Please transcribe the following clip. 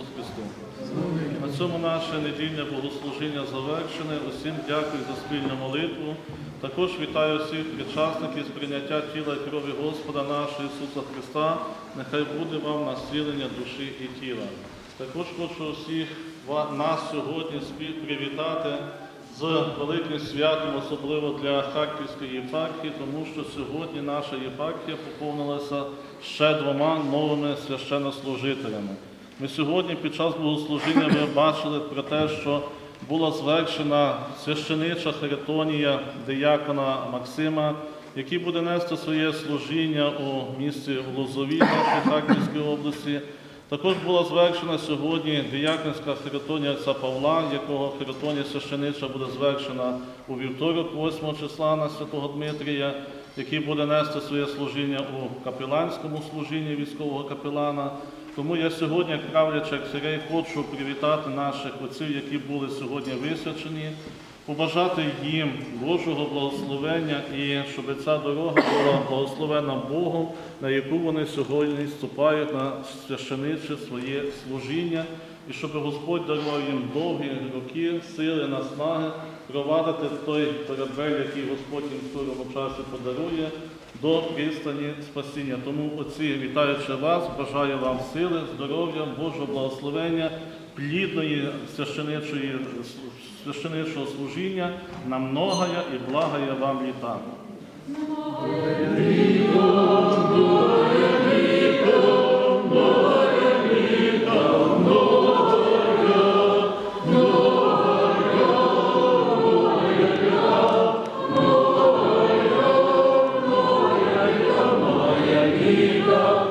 Ісусу Христу. На цьому наше недільне богослужіння завершене. Усім дякую за спільну молитву. Також вітаю всіх причасників з прийняття тіла і крові Господа нашого Ісуса Христа. Нехай буде вам наслідення душі і тіла. Також хочу всіх нас сьогодні привітати з великим святом, особливо для Харківської єпархії, тому що сьогодні наша єпархія поповнилася ще двома новими священнослужителями. Ми сьогодні під час богослужіння ми бачили про те, що була звершена священича Харитонія диякона Максима, який буде нести своє служіння у місті Лозові нашої Харківської області. Також була звершена сьогодні дияконська херитонія отця Павла, якого херитонія священича буде звершена у вівторок, 8 числа на святого Дмитрія, який буде нести своє служіння у капеланському служінні військового капелана. Тому я сьогодні, як правлячий архієрей, хочу привітати наших отців, які були сьогодні висвячені, побажати їм Божого благословення і щоб ця дорога була благословена Богом, на яку вони сьогодні ступають на священиче своє служіння, і щоб Господь дарував їм довгі роки, сили, наснаги провадити той корабель, який Господь їм в скорому часі подарує, до пристані спасіння. Тому, отці, вітаючи вас, бажаю вам сили, здоров'я, Божого благословення, плідної священичого служіння на многая і благая вам літа. Віта,